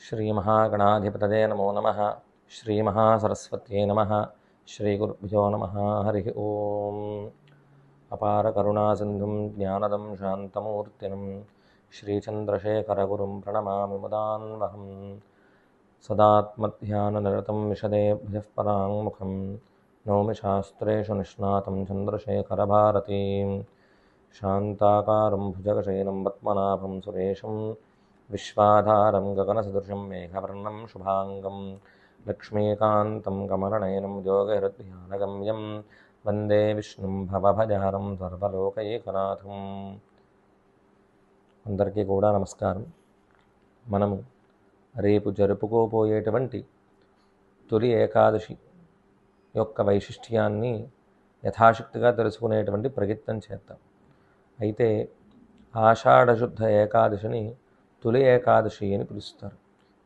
श्रीमहागणाधिपतये नमो नमः। श्रीमहासरस्वत्यै नमः। श्रीगुरुभ्यो नमः। हरिः ॐ अपारकरुणासिन्धुं ज्ञानदं शान्तमूर्तिनं श्रीचन्द्रशेखरगुरुं प्रणमामि मुदान्वहं। सदात्मध्याननिरतं विशदेभ्यः पराङ्मुखं नौमि शास्त्रेषु निष्णातं चन्द्रशेखरभारतीं शान्ताकारं भुजगशैलं पद्मनाभं सुरेशं విశ్వాధారం గగనసదృశం మేఘవర్ణం శుభాంగం లక్ష్మీకాంతం కమలనయనం యోగహృద్యానగమ్యం వందే విష్ణుం భవభజహరం సర్వలోకైకనాథం. అందరికీ కూడా నమస్కారం. మనము రేపు జరుపుకోబోయేటువంటి తొలి ఏకాదశి యొక్క వైశిష్ట్యాన్ని యథాశక్తిగా తెలుసుకునేటువంటి ప్రయత్నం చేద్దాం. అయితే ఆషాఢశుద్ధ ఏకాదశిని తొలి ఏకాదశి అని పిలుస్తారు.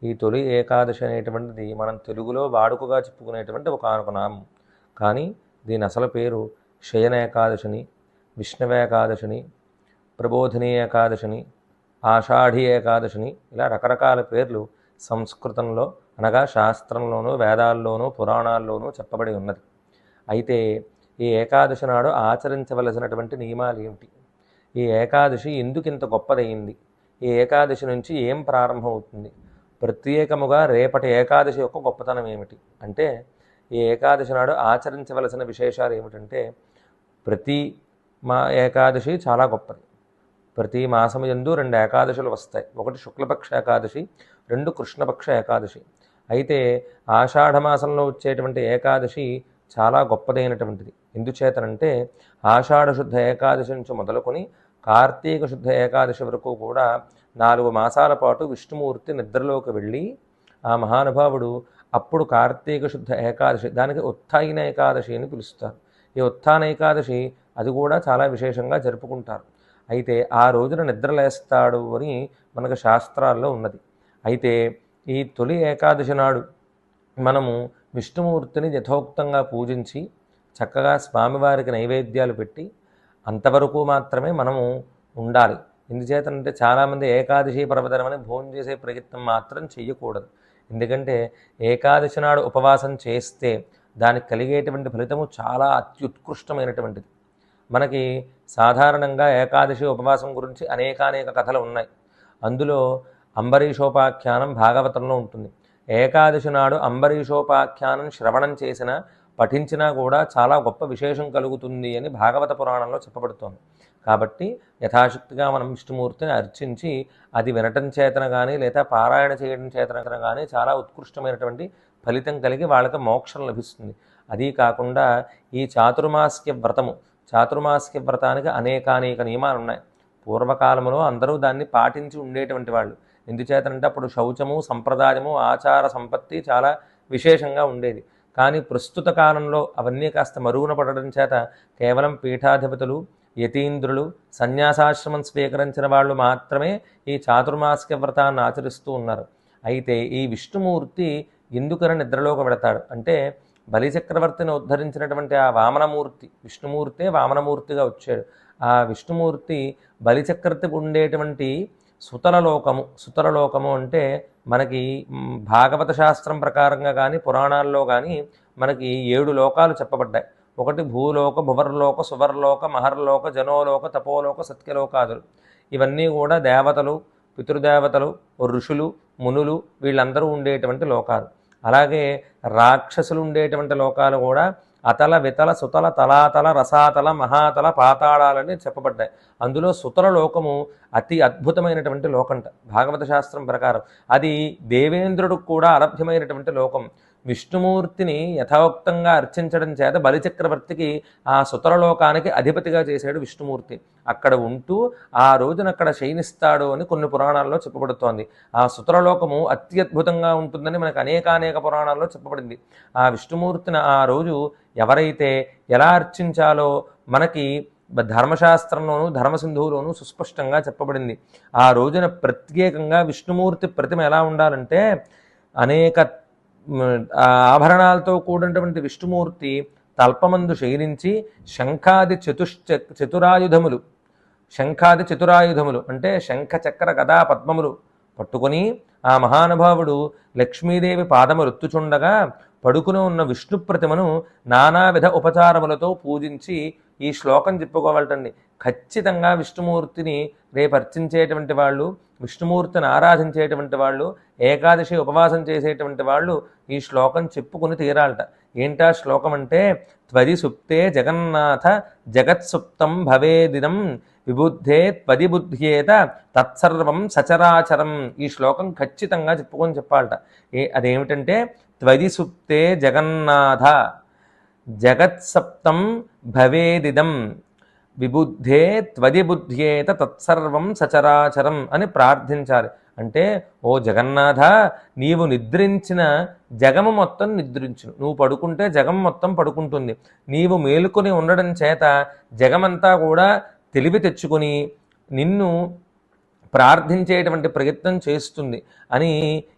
ఈ తొలి ఏకాదశి అనేటువంటిది మనం తెలుగులో వాడుకగా చెప్పుకునేటువంటి ఒక నామం కానీ దీని అసలు పేరు శయన ఏకాదశిని విష్ణవ ఏకాదశిని ప్రబోధిని ఏకాదశిని ఆషాఢి ఏకాదశిని ఇలా రకరకాల పేర్లు సంస్కృతంలో అనగా శాస్త్రంలోనూ వేదాల్లోనూ పురాణాల్లోనూ చెప్పబడి ఉన్నది. అయితే ఈ ఏకాదశి నాడు ఆచరించవలసినటువంటి నియమాలు ఏమిటి? ఈ ఏకాదశి ఎందుకు ఇంత గొప్పదయింది? ఈ ఏకాదశి నుంచి ఏం ప్రారంభమవుతుంది? ప్రత్యేకముగా రేపటి ఏకాదశి యొక్క గొప్పతనం ఏమిటి? అంటే ఈ ఏకాదశి నాడు ఆచరించవలసిన విశేషాలు ఏమిటంటే ప్రతి మా ఏకాదశి చాలా గొప్పది. ప్రతి మాసము ఎందు రెండు ఏకాదశులు వస్తాయి. ఒకటి శుక్లపక్ష ఏకాదశి రెండు కృష్ణపక్ష ఏకాదశి. అయితే ఆషాఢ మాసంలో వచ్చేటువంటి ఏకాదశి చాలా గొప్పదైనటువంటిది. ఎందుచేతనంటే ఆషాఢశుద్ధ ఏకాదశి నుంచి మొదలుకొని కార్తీక శుద్ధ ఏకాదశి వరకు కూడా నాలుగు మాసాల పాటు విష్ణుమూర్తి నిద్రలోకి వెళ్ళి ఆ మహానుభావుడు అప్పుడు కార్తీక శుద్ధ ఏకాదశి దానికి ఉత్థాయిన ఏకాదశి అని పిలుస్తారు. ఈ ఉత్థాన ఏకాదశి అది కూడా చాలా విశేషంగా జరుపుకుంటారు. అయితే ఆ రోజున నిద్రలేస్తాడు అని మనకు శాస్త్రాల్లో ఉన్నది. అయితే ఈ తొలి ఏకాదశి నాడు మనము విష్ణుమూర్తిని యథోక్తంగా పూజించి చక్కగా స్వామివారికి నైవేద్యాలు పెట్టి అంతవరకు మాత్రమే మనము ఉండాలి. ఎందుచేతనంటే చాలామంది ఏకాదశి పర్వదనమని భోజనం చేసే ప్రయత్నం మాత్రం చెయ్యకూడదు. ఎందుకంటే ఏకాదశి నాడు ఉపవాసం చేస్తే దానికి కలిగేటువంటి ఫలితము చాలా అత్యుత్కృష్టమైనటువంటిది. మనకి సాధారణంగా ఏకాదశి ఉపవాసం గురించి అనేకానేక కథలు ఉన్నాయి. అందులో అంబరీషోపాఖ్యానం భాగవతంలో ఉంటుంది. ఏకాదశి నాడు అంబరీషోపాఖ్యానం శ్రవణం చేసిన పఠించినా కూడా చాలా గొప్ప విశేషం కలుగుతుంది అని భాగవత పురాణంలో చెప్పబడుతోంది. కాబట్టి యథాశక్తిగా మనం విష్ణుమూర్తిని అర్చించి అది వినటం చేతన కానీ లేదా పారాయణ చేయడం చేతన కానీ చాలా ఉత్కృష్టమైనటువంటి ఫలితం కలిగి వాళ్ళకి మోక్షం లభిస్తుంది. అది కాకుండా ఈ చాతుర్మాస్య వ్రతము చాతుర్మాస్య వ్రతానికి అనేకానేక నియమాలు ఉన్నాయి. పూర్వకాలంలో అందరూ దాన్ని పాటించి ఉండేటువంటి వాళ్ళు. ఎందుచేతనంటే అప్పుడు శౌచము సంప్రదాయము ఆచార సంపత్తి చాలా విశేషంగా ఉండేది. కానీ ప్రస్తుత కాలంలో అవన్నీ కాస్త మరుగున పడడం చేత కేవలం పీఠాధిపతులు యతీంద్రులు సన్యాసాశ్రమం స్వీకరించిన వాళ్ళు మాత్రమే ఈ చాతుర్మాసిక వ్రతాన్ని ఆచరిస్తూ ఉన్నారు. అయితే ఈ విష్ణుమూర్తి ఎందుకని నిద్రలోకి పెడతాడు? అంటే బలిచక్రవర్తిని ఉద్ధరించినటువంటి ఆ వామనమూర్తి విష్ణుమూర్తే వామనమూర్తిగా వచ్చాడు. ఆ విష్ణుమూర్తి బలిచక్రవర్తికి ఉండేటువంటి సుతలలోకము సుతలలోకము అంటే మనకి భాగవత శాస్త్రం ప్రకారంగా కానీ పురాణాల్లో కానీ మనకి ఏడు లోకాలు చెప్పబడ్డాయి. ఒకటి భూలోక భువర్లోక సువర్లోక మహర్లోక జనోలోక తపోలోక సత్యలోకాదులు. ఇవన్నీ కూడా దేవతలు పితృదేవతలు ఋషులు మునులు వీళ్ళందరూ ఉండేటువంటి లోకాలు. అలాగే రాక్షసులు ఉండేటువంటి లోకాలు కూడా అతల వితల సుతల తలాతల రసాతల మహాతల పాతాళాలని చెప్పబడ్డాయి. అందులో సుతల లోకము అతి అద్భుతమైనటువంటి లోకంట. భాగవత శాస్త్రం ప్రకారం అది దేవేంద్రుడికి కూడా అలభ్యమైనటువంటి లోకం. విష్ణుమూర్తిని యథావక్తంగా అర్చించడం చేత బలిచక్రవర్తికి ఆ సుతరలోకానికి అధిపతిగా చేశాడు విష్ణుమూర్తి. అక్కడ ఉంటూ ఆ రోజున అక్కడ శయనిస్తాడు అని కొన్ని పురాణాల్లో చెప్పబడుతోంది. ఆ సుతరలోకము అత్యద్భుతంగా ఉంటుందని మనకు అనేకానేక పురాణాల్లో చెప్పబడింది. ఆ విష్ణుమూర్తిని ఆ రోజు ఎవరైతే ఎలా అర్చించాలో మనకి ధర్మశాస్త్రంలోను ధర్మసింధువులోను సుస్పష్టంగా చెప్పబడింది. ఆ రోజున ప్రత్యేకంగా విష్ణుమూర్తి ప్రతిమ ఎలా ఉండాలంటే అనేక ఆభరణాలతో కూడినటువంటి విష్ణుమూర్తి తల్పమందు శయనించి శంఖాది చతుష్ చతురాయుధములు శంఖాది చతురాయుధములు అంటే శంఖ చక్ర గదా పద్మములు పట్టుకొని ఆ మహానుభావుడు లక్ష్మీదేవి పాదము రొత్తుచుండగా పడుకుని ఉన్న విష్ణు ప్రతిమను నానావిధ ఉపచారములతో పూజించి ఈ శ్లోకం చెప్పుకోవాలటండి. ఖచ్చితంగా విష్ణుమూర్తిని రేపు అర్చించేటువంటి వాళ్ళు విష్ణుమూర్తిని ఆరాధించేటువంటి వాళ్ళు ఏకాదశి ఉపవాసం చేసేటువంటి వాళ్ళు ఈ శ్లోకం చెప్పుకుని తీరాలట. ఏంటా శ్లోకం అంటే త్వది సుప్తే జగన్నాథ జగత్సుప్తం భవేదినం విబుద్ధే త్వది బుద్ధ్యేత తత్సర్వం సచరాచరం. ఈ శ్లోకం ఖచ్చితంగా చెప్పుకొని చెప్పాలట. ఏ అదేమిటంటే త్వది సుప్తే జగన్నాథ జగత్సప్తం భవేదిదం. విబుద్ధే త్వది బుద్ధ్యేత తత్సర్వం సచరాచరం అని ప్రార్థించాలి. అంటే ఓ జగన్నాథ నీవు నిద్రించిన జగము మొత్తం నిద్రించును. నువ్వు పడుకుంటే జగం మొత్తం పడుకుంటుంది. నీవు మేలుకొని ఉండడం చేత జగమంతా కూడా తెలివి తెచ్చుకొని నిన్ను ప్రార్థించేటువంటి ప్రయత్నం చేస్తుంది అని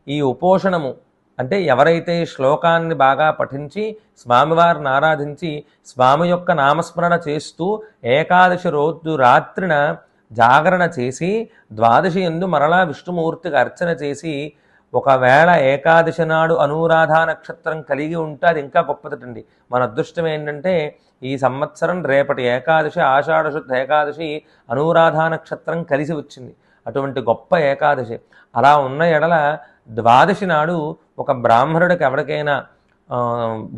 ఈ ఉపోషణము అంటే ఎవరైతే శ్లోకాన్ని బాగా పఠించి స్వామివారిని ఆరాధించి స్వామి యొక్క నామస్మరణ చేస్తూ ఏకాదశి రోజు రాత్రిన జాగరణ చేసి ద్వాదశి ఎందు మరలా విష్ణుమూర్తికి అర్చన చేసి ఒకవేళ ఏకాదశి నాడు అనురాధ నక్షత్రం కలిగి ఉంటే అది ఇంకా గొప్పదటండి. మన అదృష్టం ఏంటంటే ఈ సంవత్సరం రేపటి ఏకాదశి ఆషాఢ శుద్ధ ఏకాదశి అనురాధ నక్షత్రం కలిసి వచ్చింది. అటువంటి గొప్ప ఏకాదశి. అలా ఉన్న ఎడల ద్వాదశి నాడు ఒక బ్రాహ్మణుడికి ఎవరికైనా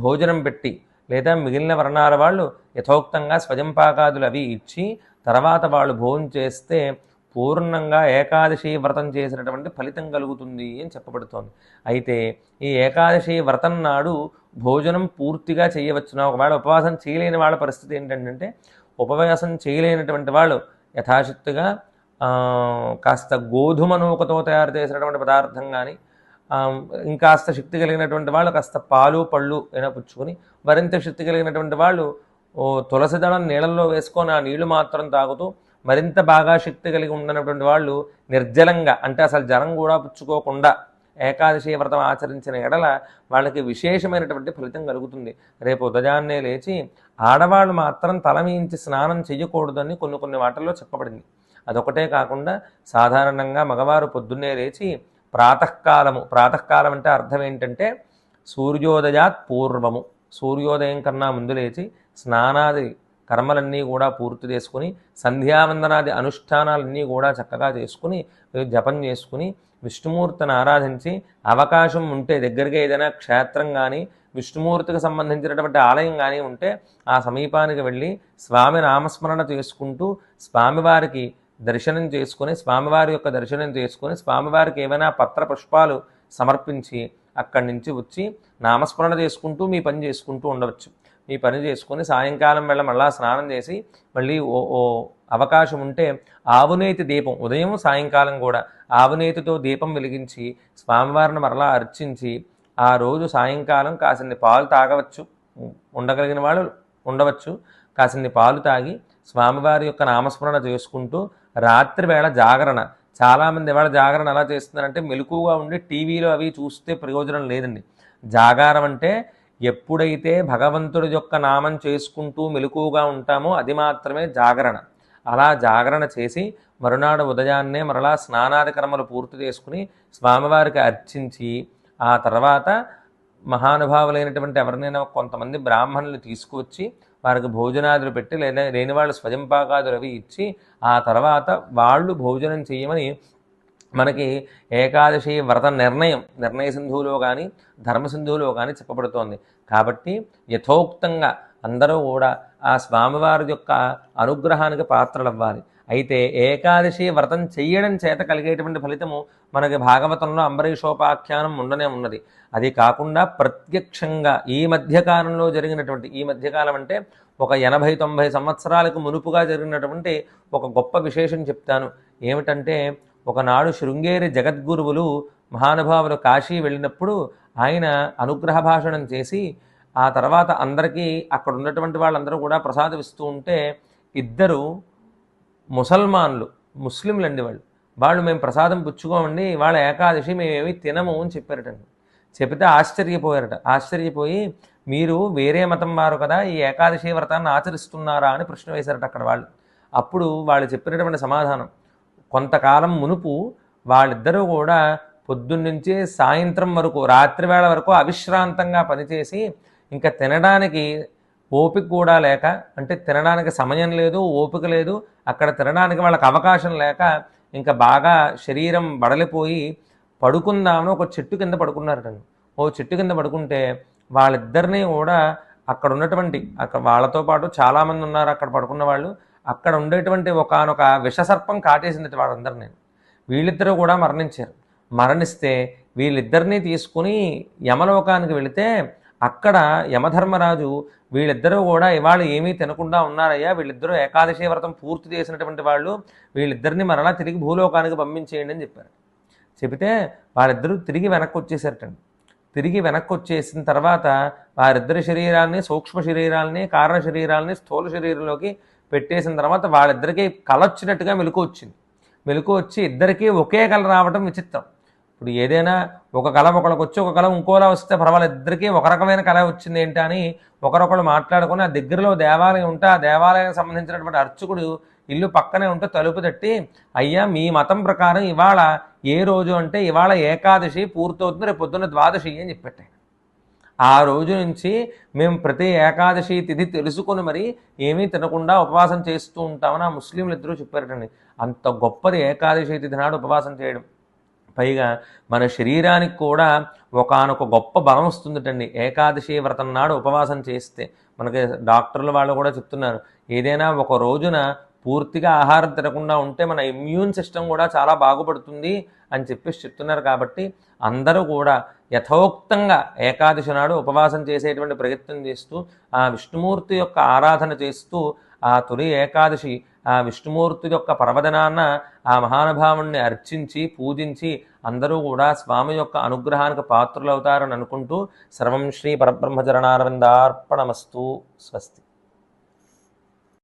భోజనం పెట్టి లేదా మిగిలిన వర్ణాల వాళ్ళు యథోక్తంగా స్వజంపాకాదులు అవి ఇచ్చి తర్వాత వాళ్ళు భోజనం చేస్తే పూర్ణంగా ఏకాదశి వ్రతం చేసినటువంటి ఫలితం కలుగుతుంది అని చెప్పబడుతోంది. అయితే ఈ ఏకాదశి వ్రతం నాడు భోజనం పూర్తిగా చేయవచ్చున? ఒకవేళ ఉపవాసం చేయలేని వాళ్ళ పరిస్థితి ఏంటంటే ఉపవాసం చేయలేనటువంటి వాళ్ళు యథాశక్తిగా కాస్త గోధుమ నూకతో తయారు చేసినటువంటి పదార్థం కానీ ఇంకాస్త శక్తి కలిగినటువంటి వాళ్ళు కాస్త పాలు పళ్ళు అయినా పుచ్చుకొని మరింత శక్తి కలిగినటువంటి వాళ్ళు ఓ తులసి దళం నీళ్ళల్లో వేసుకొని ఆ నీళ్ళు మాత్రం తాగుతూ మరింత బాగా శక్తి కలిగి ఉన్నటువంటి వాళ్ళు నిర్జలంగా అంటే అసలు జలం కూడా పుచ్చుకోకుండా ఏకాదశి వ్రతం ఆచరించిన ఎడల వాళ్ళకి విశేషమైనటువంటి ఫలితం కలుగుతుంది. రేపు ఉదయాన్నే లేచి ఆడవాళ్ళు మాత్రం తల మీంచి స్నానం చేయకూడదని కొన్ని కొన్ని వాటల్లో చెప్పబడింది. అదొకటే కాకుండా సాధారణంగా మగవారు పొద్దున్నే లేచి ప్రాతకాలము ప్రాతకాలం అంటే అర్థం ఏంటంటే సూర్యోదయాత్ పూర్వము. సూర్యోదయం కన్నా ముందు లేచి స్నానాది కర్మలన్నీ కూడా పూర్తి చేసుకుని సంధ్యావందనాది అనుష్ఠానాలన్నీ కూడా చక్కగా చేసుకుని జపం చేసుకుని విష్ణుమూర్తిని ఆరాధించి అవకాశం ఉంటే దగ్గరగా ఏదైనా క్షేత్రం కానీ విష్ణుమూర్తికి సంబంధించినటువంటి ఆలయం కానీ ఉంటే ఆ సమీపానికి వెళ్ళి స్వామి నామస్మరణ చేసుకుంటూ స్వామివారికి దర్శనం చేసుకొని స్వామివారి యొక్క దర్శనం చేసుకొని స్వామివారికి ఏమైనా పత్ర పుష్పాలు సమర్పించి అక్కడి నుంచి వచ్చి నామస్మరణ చేసుకుంటూ మీ పని చేసుకుంటూ ఉండవచ్చు. మీ పని చేసుకొని సాయంకాలం వేళ మళ్ళా స్నానం చేసి మళ్ళీ ఓ ఓ అవకాశం ఉంటే ఆవునేతి దీపం ఉదయం సాయంకాలం కూడా ఆవునేతితో దీపం వెలిగించి స్వామివారిని మరలా అర్చించి ఆ రోజు సాయంకాలం కాసిన్ని పాలు తాగవచ్చు. ఉండగలిగిన వాళ్ళు ఉండవచ్చు. కాసిన్ని పాలు తాగి స్వామివారి యొక్క నామస్మరణ చేసుకుంటూ రాత్రి వేళ జాగరణ. చాలామంది వేళ జాగరణ ఎలా చేస్తున్నారంటే మెలకుగా ఉండి టీవీలో అవి చూస్తే ప్రయోజనం లేదండి. జాగారం అంటే ఎప్పుడైతే భగవంతుడి యొక్క నామం చేసుకుంటూ మెలకుగా ఉంటామో అది మాత్రమే జాగరణ. అలా జాగరణ చేసి మరునాడు ఉదయాన్నే మరలా స్నానాది కర్మలు పూర్తి చేసుకుని స్వామివారికి అర్చించి ఆ తర్వాత మహానుభావులైనటువంటి ఎవరినైనా కొంతమంది బ్రాహ్మణులు తీసుకువచ్చి వారికి భోజనాదులు పెట్టి లేదా లేని వాళ్ళు స్వయంపాకాదులు అవి ఇచ్చి ఆ తర్వాత వాళ్ళు భోజనం చేయమని మనకి ఏకాదశి వ్రత నిర్ణయం నిర్ణయ సింధువులో కానీ ధర్మసింధువులో కానీ చెప్పబడుతోంది. కాబట్టి యథోక్తంగా అందరూ కూడా ఆ స్వామివారి యొక్క అనుగ్రహానికి పాత్రలు అవ్వాలి అయితే ఏకాదశి వ్రతం చెయ్యడం చేత కలిగేటువంటి ఫలితము మనకి భాగవతంలో అంబరీషోపాఖ్యానం ఉండనే ఉన్నది. అది కాకుండా ప్రత్యక్షంగా ఈ మధ్యకాలంలో జరిగినటువంటి ఈ మధ్యకాలం అంటే ఒక ఎనభై తొంభై సంవత్సరాలకు మునుపుగా జరిగినటువంటి ఒక గొప్ప విశేషం చెప్తాను. ఏమిటంటే ఒకనాడు శృంగేరి జగద్గురువులు మహానుభావులు కాశీ వెళ్ళినప్పుడు ఆయన అనుగ్రహ భాషణం చేసి ఆ తర్వాత అందరికీ అక్కడ ఉన్నటువంటి వాళ్ళందరూ కూడా ప్రసాదమిస్తూ ఉంటే ఇద్దరు ముసల్మాన్లు ముస్లింలు అండి వాళ్ళు. వాళ్ళు మేము ప్రసాదం పుచ్చుకోమండి వాళ్ళ ఏకాదశి మేమేమి తినము అని చెప్పారటండి. చెబితే ఆశ్చర్యపోయారట. ఆశ్చర్యపోయి మీరు వేరే మతం వారు కదా ఈ ఏకాదశి వ్రతాన్ని ఆచరిస్తున్నారా అని ప్రశ్న వేశారట అక్కడ వాళ్ళు. అప్పుడు వాళ్ళు చెప్పినటువంటి సమాధానం కొంతకాలం మునుపు వాళ్ళిద్దరూ కూడా పొద్దున్నుంచి సాయంత్రం వరకు రాత్రివేళ వరకు అవిశ్రాంతంగా పనిచేసి ఇంకా తినడానికి ఓపిక కూడా లేక అంటే తినడానికి సమయం లేదు ఓపిక లేదు అక్కడ తినడానికి వాళ్ళకి అవకాశం లేక ఇంకా బాగా శరీరం బడలిపోయి పడుకుందామని ఒక చెట్టు కింద పడుకున్నారట ఓ చెట్టు కింద పడుకుంటే వాళ్ళిద్దరినీ కూడా అక్కడ ఉన్నటువంటి అక్కడ వాళ్ళతో పాటు చాలామంది ఉన్నారు అక్కడ పడుకున్న వాళ్ళు అక్కడ ఉండేటువంటి ఒకనొక విషసర్పం కాటేసింది వాళ్ళందరినీ. వీళ్ళిద్దరూ కూడా మరణించారు. మరణిస్తే వీళ్ళిద్దరినీ తీసుకుని యమలోకానికి వెళితే అక్కడ యమధర్మరాజు వీళ్ళిద్దరూ కూడా ఇవాళ ఏమీ తినకుండా ఉన్నారయ్యా వీళ్ళిద్దరూ ఏకాదశి వ్రతం పూర్తి చేసినటువంటి వాళ్ళు వీళ్ళిద్దరిని మరలా తిరిగి భూలోకానికి పంపించేయండి అని చెప్పారు. చెబితే వారిద్దరూ తిరిగి వెనక్కి వచ్చేసారటండి తిరిగి వెనక్కి వచ్చేసిన తర్వాత వారిద్దరి శరీరాన్ని సూక్ష్మ శరీరాల్ని కారణ శరీరాల్ని స్థూల శరీరంలోకి పెట్టేసిన తర్వాత వాళ్ళిద్దరికీ కలొచ్చినట్టుగా మెలకు వచ్చింది. మెలకు వచ్చి ఇద్దరికీ ఒకే కల రావడం విచిత్రం. ఇప్పుడు ఏదైనా ఒక కళ ఒకళ్ళకి వచ్చి ఒక కళ ఇంకోలా వస్తే పర్వాలేదు. ఇద్దరికీ ఒక రకమైన కళ వచ్చింది ఏంటి అని ఒకరొకరు మాట్లాడుకుని ఆ దగ్గరలో దేవాలయం ఉంటే ఆ దేవాలయానికి సంబంధించినటువంటి అర్చకుడు ఇల్లు పక్కనే ఉంటే తలుపు తట్టి అయ్యా మీ మతం ప్రకారం ఇవాళ ఏ రోజు అంటే ఇవాళ ఏకాదశి పూర్తవుతుంది రేపు పొద్దున్న ద్వాదశి అని చెప్పట్టే ఆ రోజు నుంచి మేము ప్రతి ఏకాదశి తిథి తెలుసుకొని మరి ఏమీ తినకుండా ఉపవాసం చేస్తూ ఉంటామని ఆ ముస్లింలు ఇద్దరూ చెప్పారటండి. అంత గొప్పది ఏకాదశి తిథి నాడు ఉపవాసం చేయడం. పైగా మన శరీరానికి కూడా ఒకానొక గొప్ప బలం వస్తుందటండి. ఏకాదశి వ్రతం నాడు ఉపవాసం చేస్తే మనకి డాక్టర్లు వాళ్ళు కూడా చెప్తున్నారు ఏదైనా ఒక రోజున పూర్తిగా ఆహారం తినకుండా ఉంటే మన ఇమ్యూన్ సిస్టమ్ కూడా చాలా బాగుపడుతుంది అని చెప్పేసి చెప్తున్నారు కాబట్టి అందరూ కూడా యథోక్తంగా ఏకాదశి నాడు ఉపవాసం చేసేటువంటి ప్రయత్నం చేస్తూ ఆ విష్ణుమూర్తి యొక్క ఆరాధన చేస్తూ ఆ తొలి ఏకాదశి ఆ విష్ణుమూర్తి యొక్క పర్వదనాన్న ఆ మహానుభావుణ్ణి అర్చించి పూజించి అందరూ కూడా స్వామి యొక్క అనుగ్రహానికి పాత్రులవుతారని అనుకుంటూ సర్వం శ్రీ పరబ్రహ్మచరణారవిందార్పణమస్తు స్వస్తి.